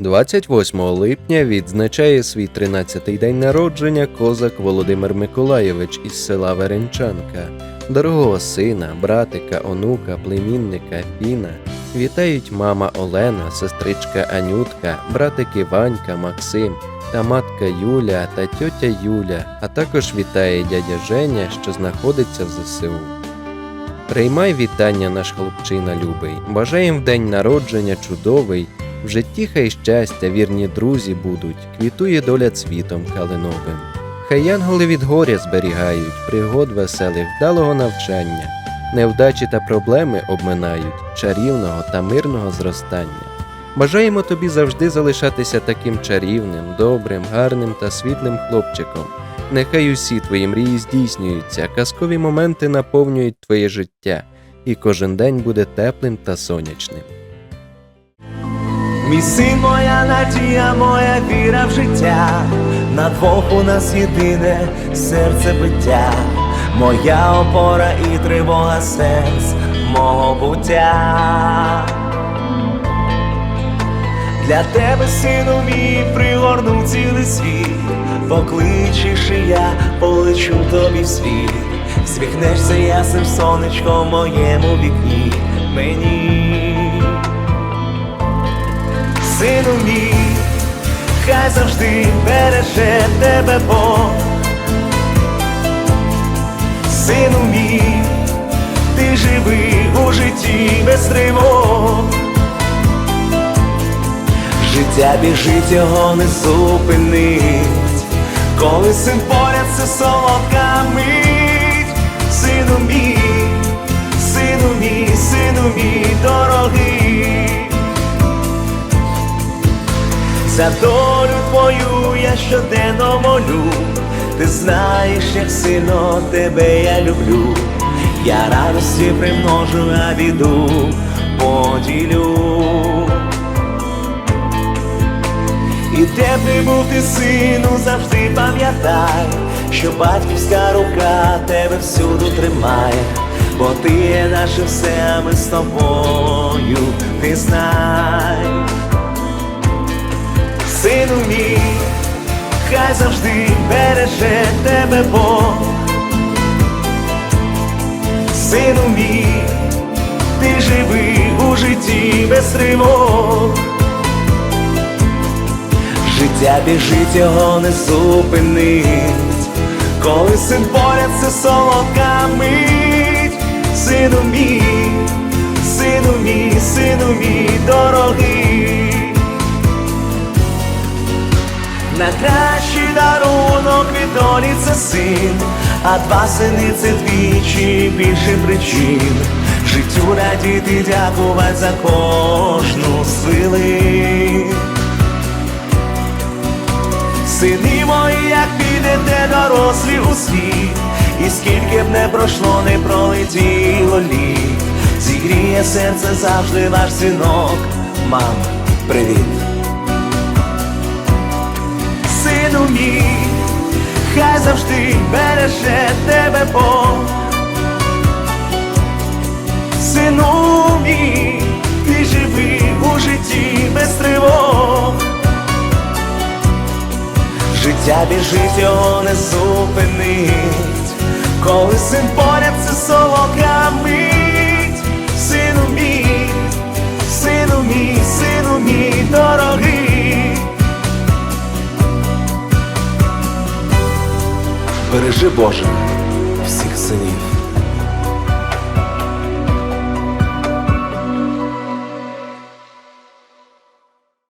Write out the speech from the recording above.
28 липня відзначає свій 13-й день народження козак Володимир Миколайович із села Веренчанка. Дорогого сина, братика, онука, племінника, Фіна вітають мама Олена, сестричка Анютка, братики Ванька, Максим та матка Юля та тьотя Юля, а також вітає дядя Женя, що знаходиться в ЗСУ. Приймай вітання, наш хлопчина любий. Бажаєм в день народження чудовий. В житті хай щастя, вірні друзі будуть, квітує доля цвітом калиновим. Хай янголи від горя зберігають, пригод веселих, вдалого навчання, невдачі та проблеми обминають, чарівного та мирного зростання. Бажаємо тобі завжди залишатися таким чарівним, добрим, гарним та світлим хлопчиком. Нехай усі твої мрії здійснюються, казкові моменти наповнюють твоє життя, і кожен день буде теплим та сонячним. Мій син, моя надія, моя віра в життя, на двох у нас єдине серце биття, моя опора і тривога сенс мого буття. Для тебе, сину мій, пригорнув цілий світ, покличеш і я полечу тобі в світ, Всміхнешся ясним сонечком моєму вікні мені. Завжди береже тебе Бог. Сину мій, ти живи у житті без тривог. Життя біжить, його не зупинить, коли син поряд це солодка мить, За долю твою я щоденно молю, ти знаєш, як сильно тебе я люблю. Я радості примножу, а біду поділю. І ти був ти сину, завжди пам'ятай, що батьківська рука тебе всюди тримає, бо ти є наше все, а ми з тобою ти знай. Сину мій, хай завжди береже тебе Бог. Сину мій, ти живи у житті без тривог. Життя біжить, його не зупинить, коли син це солодка мить, сину мій, Найкращий дарунок від долі це син, а два сини це двічі більше причин. Життю радіти, дякувати за кожну сили. Сини мої, як підете дорослі у світ, і скільки б не пройшло, не пролетіло літ, зігріє серце завжди ваш синок. Мам, привіт. Сину мій, хай завжди береже тебе Бог. Сину мій, ти живи у житті без тривог. Життя біжить, його не зупинить, коли син поряд це солодка Боже всіх синів.